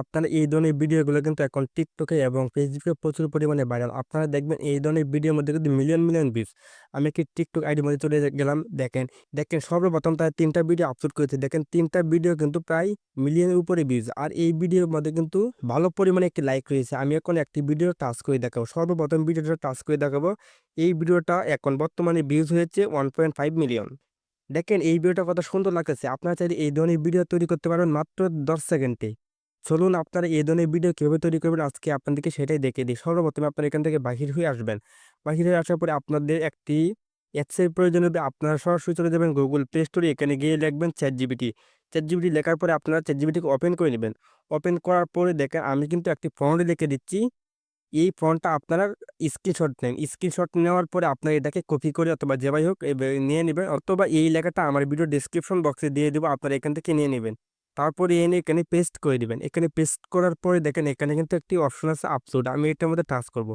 আপনারা এই ধরনের ভিডিওগুলো কিন্তু এখন টিকটকে এবং ফেসবুকে প্রচুর পরিমাণে ভাইরাল আপনারা দেখবেন এই ধরনের ভিডিওর মধ্যে কিন্তু মিলিয়ন মিলিয়ন ভিউজ আমি একটি টিকটক আইডির মধ্যে চলে গেলাম। দেখেন দেখেন সর্বপ্রথম তারা তিনটা ভিডিও আপলোড করেছে। দেখেন, তিনটা ভিডিও কিন্তু প্রায় মিলিয়নের উপরে ভিউজ আর এই ভিডিওর মধ্যে কিন্তু ভালো পরিমাণে একটি লাইক রয়েছে। আমি এখন একটি ভিডিও টাচ করে দেখাবো। সর্বপ্রথম ভিডিওটা টাচ করে দেখাবো। এই ভিডিওটা এখন বর্তমানে ভিউজ হয়েছে ওয়ান পয়েন্ট ফাইভ মিলিয়ন দেখেন, এই ভিডিওটা কত সুন্দর লাগতেছে। আপনারা চাইলে এই ধরনের ভিডিও তৈরি করতে পারবেন মাত্র দশ সেকেন্ডে। চলুন আপনারা এই ধরনের ভিডিও কীভাবে তৈরি করবেন? আজকে আপনাদেরকে সেটাই দেখিয়ে দিই। সর্বপ্রথমে আপনারা এখান থেকে বাহির হয়ে আসবেন। বাহির হয়ে আসার পরে আপনাদের একটি অ্যাপসের প্রয়োজন হবে। আপনারা সরাসরি চলে যাবেন গুগল প্লে স্টোরে এখানে গিয়ে লিখবেন চ্যাট জিবিটি চ্যাট জিবিটি লেখার পরে আপনারা চ্যাট জিবিটিকে ওপেন করে নেবেন। ওপেন করার পরে দেখেন আমি কিন্তু একটি ফন্ট লিখে দিচ্ছি। এই ফন্টটা আপনারা স্ক্রিনশট নেন। স্ক্রিনশট নেওয়ার পরে আপনারা এটাকে কপি করে অথবা যেভাবে হোক নিয়ে নেবেন। অথবা এই লেখাটা আমার ভিডিও ডিসক্রিপশন বক্সে দিয়ে দেবো। আপনারা এখান থেকে নিয়ে নেবেন। তারপরে এনে এখানে পেস্ট করে দিবেন। এখানে পেস্ট করার পরে দেখেন এখানে কিন্তু একটি অপশন আছে আপলোড আমি এটার মধ্যে টাচ করব।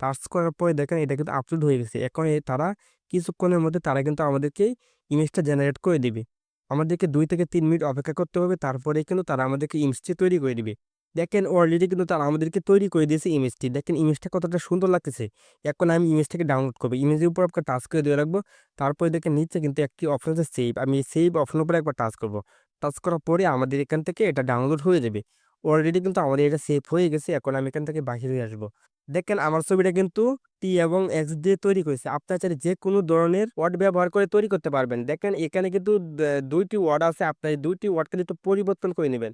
টাচ করার পরে দেখেন এটা কিন্তু আপলোড হয়ে গেছে। এখন তারা কিছুক্ষণের মধ্যে তারা কিন্তু আমাদেরকে ইমেজটা জেনারেট করে দিবে। আমাদেরকে দুই থেকে তিন মিনিট অপেক্ষা করতে হবে। তারপরে কিন্তু তারা আমাদেরকে ইমেজটি তৈরি করে দিবে। দেখেন অলরেডি কিন্তু তারা আমাদেরকে তৈরি করে দিয়েছে ইমেজটি দেখেন ইমেজটা কতটা সুন্দর লাগতেছে। এখন আমি ইমেজটাকে ডাউনলোড করব। ইমেজের উপর আপনার টাচ করে দিয়ে রাখব। তারপরে দেখেন নিচে কিন্তু একটি অপশন আছে সেভ আমি সেভ অপশনের উপরে একবার টাচ করব। টাচ করার পরে আমাদের এখান থেকে এটা ডাউনলোড হয়ে যাবে। অলরেডি কিন্তু আমাদের এটা সেভ হয়ে গেছে, এখন আমি এখান থেকে বাহির হয়ে আসব। দেখেন আমার ছবিটা কিন্তু টি এবং এক্স দিয়ে তৈরি করেছে। আপনার চাইলে যে কোনো ধরনের ওয়ার্ড ব্যবহার করে তৈরি করতে পারবেন। দেখেন এখানে কিন্তু দুইটি ওয়ার্ড আছে, আপনার দুইটি ওয়ার্ডকে একটু পরিবর্তন করে নেবেন।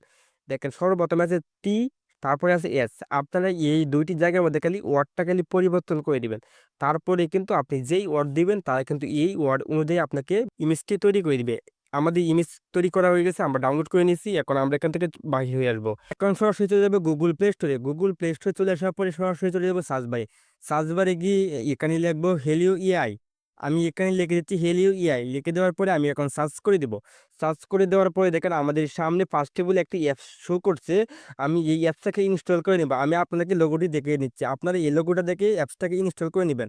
দেখেন সর্বপ্রথমে আছে টি তারপরে আছে এস আপনারা এই দুইটি জায়গার মধ্যে খালি ওয়ার্ডটা খালি পরিবর্তন করে দিবেন তারপরে কিন্তু আপনি যেই ওয়ার্ড দিবেন, তারা কিন্তু এই ওয়ার্ড অনুযায়ী আপনাকে ইমেজটি তৈরি করে দিবে। আমাদের ইমেজ তৈরি করা হয়ে গেছে, আমরা ডাউনলোড করে নিয়েছি, এখন আমরা এখান থেকে বাহির হয়ে আসব। এখন সরাসরি চলে যাবে গুগল প্লে স্টোরে গুগল প্লে স্টোরে চলে আসার পরে সরাসরি চলে যাব সার্চ বারে সার্চ বারে গিয়ে এখানে লিখব হেলিও ইআই আমি এখানে লিখে দিচ্ছি হেলিও ইআই লিখে দেওয়ার পরে আমি এখন সার্চ করে দেবো। সার্চ করে দেওয়ার পরে দেখেন আমাদের সামনে ফার্স্টে বলে একটি অ্যাপস শো করছে। আমি এই অ্যাপসটাকে ইনস্টল করে নেব। আমি আপনাদেরকে লোগোটি দেখিয়ে নিচ্ছি আপনারা এই লোগোটা দেখে অ্যাপসটাকে ইনস্টল করে নেবেন।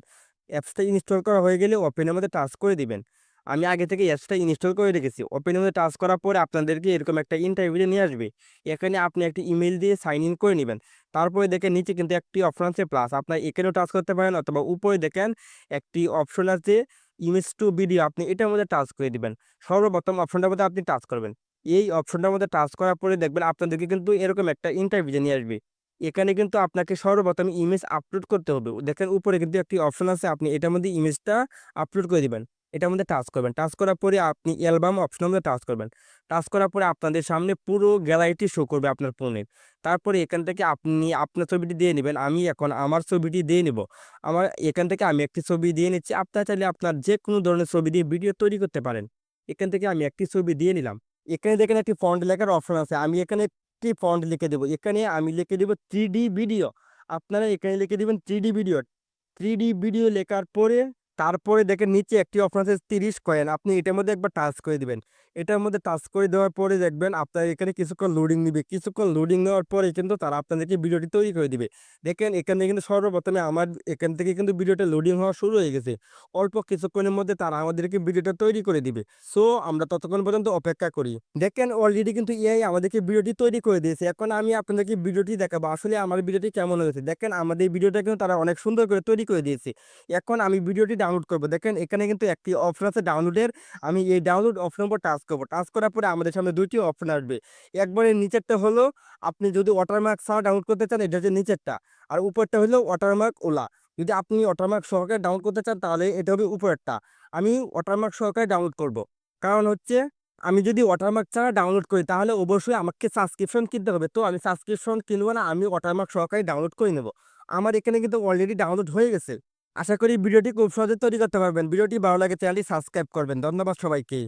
অ্যাপসটা ইনস্টল করা হয়ে গেলে ওপেনের মধ্যে টাচ করে দিবেন। আমি আগে থেকে অ্যাপসটা ইনস্টল করে রেখেছি। ওপেনের মধ্যে টাচ করার পরে আপনাদেরকে এরকম একটা ইন্টারভিউ নিয়ে আসবে। এখানে আপনি একটি ইমেল দিয়ে সাইন ইন করে নেবেন। তারপরে দেখেন নিচে কিন্তু একটি অপশন আছে প্লাস আপনার এখানেও টাচ করতে পারেন অথবা উপরে দেখেন একটি অপশন আছে ইমেজ টু ভিডিও আপনি এটার মধ্যে টাচ করে দিবেন। সর্বপ্রথম অপশনটার মধ্যে আপনি টাচ করবেন। এই অপশনটার মধ্যে টাচ করার পরে দেখবেন আপনাদেরকে কিন্তু এরকম একটা ইন্টারভিউ নিয়ে আসবে। এখানে কিন্তু আপনাকে সর্বপ্রথম ইমেজ আপলোড করতে হবে। দেখেন উপরে কিন্তু একটি অপশন আছে। আপনি এটার মধ্যে ইমেজটা আপলোড করে দিবেন। এটার মধ্যে টাচ করবেন। টাচ করার পরে আপনি অ্যালবাম অপশনের মধ্যে টাচ করবেন। টাচ করার পরে আপনাদের সামনে পুরো গ্যালারিটি শো করবে আপনার ফোনের তারপরে এখান থেকে আপনি আপনার ছবিটি দিয়ে নেবেন। আমি এখন আমার ছবিটি দিয়ে নেব। আমার এখান থেকে আমি একটি ছবি দিয়ে নিচ্ছি। আপনার চাইলে আপনার যে কোনো ধরনের ছবি দিয়ে ভিডিও তৈরি করতে পারেন। এখান থেকে আমি একটি ছবি দিয়ে নিলাম। এখানে দেখেন একটি ফন্ট লেখার অপশন আছে। আমি এখানে একটি ফন্ট লিখে দেবো। এখানে আমি লিখে দেবো থ্রি ভিডিও আপনারা এখানে লিখে দেবেন থ্রি ভিডিও থ্রি ভিডিও লেখার পরে তারপরে দেখেন নিচে একটি অপশন আছে তিরিশ কয়েন আপনি এটার মধ্যে একবার টাচ করে দিবেন। এটার মধ্যে টাচ করে দেওয়ার পরে দেখবেন আপনার এখানে কিছুক্ষণ লোডিং দিবে কিছুক্ষণ লোডিং নেওয়ার পরে কিন্তু তারা আপনাদেরকে ভিডিওটি তৈরি করে দিবে। দেখেন এখানে কিন্তু সর্বপ্রথমে আমার এখান থেকে কিন্তু ভিডিওটা লোডিং হওয়া শুরু হয়ে গেছে। অল্প কিছুক্ষণের মধ্যে তারা আমাদেরকে ভিডিওটা তৈরি করে দিবে। সো আমরা ততক্ষণ পর্যন্ত অপেক্ষা করি। দেখেন অলরেডি কিন্তু এআই আমাদেরকে ভিডিওটি তৈরি করে দিয়েছে। এখন আমি আপনাদেরকে ভিডিওটি দেখাবো। আসলে আমার ভিডিওটি কেমন হয়েছে? দেখেন আমাদের ভিডিওটা কিন্তু তারা অনেক সুন্দর করে তৈরি করে দিয়েছে। এখন আমি ভিডিওটি ডাউনলোড করব। দেখেন এখানে কিন্তু একটি অপশন আছে ডাউনলোডের আমি এই ডাউনলোড অপশন উপর টাচ করব। টাচ করার পরে আমাদের সামনে দুইটি অপশন আসবে। একবারে নিচেরটা হলো, আপনি যদি ওয়াটারমার্ক ছাড়া ডাউনলোড করতে চান, এটা হচ্ছে নিচেরটা। আর উপরটা হলো ওয়াটারমার্ক ওলা। যদি আপনি ওয়াটারমার্ক সহকারে ডাউনলোড করতে চান, তাহলে এটা হবে উপরেরটা। আমি ওয়াটারমার্ক সহকারে ডাউনলোড করব। কারণ হচ্ছে, আমি যদি ওয়াটারমার্ক ছাড়া ডাউনলোড করি, তাহলে অবশ্যই আমাকে সাবস্ক্রিপশন কিনতে হবে। তো আমি সাবস্ক্রিপশন কিনবো না, আমি ওয়াটারমার্ক সহকারে ডাউনলোড করে নেব। আমার এখানে কিন্তু অলরেডি ডাউনলোড হয়ে গেছে। আশা করি ভিডিওটি খুব সহজে তৈরি করতে পারবেন। ভিডিওটি ভালো লাগে, চ্যানেলটি সাবস্ক্রাইব করবেন। ধন্যবাদ সবাইকে।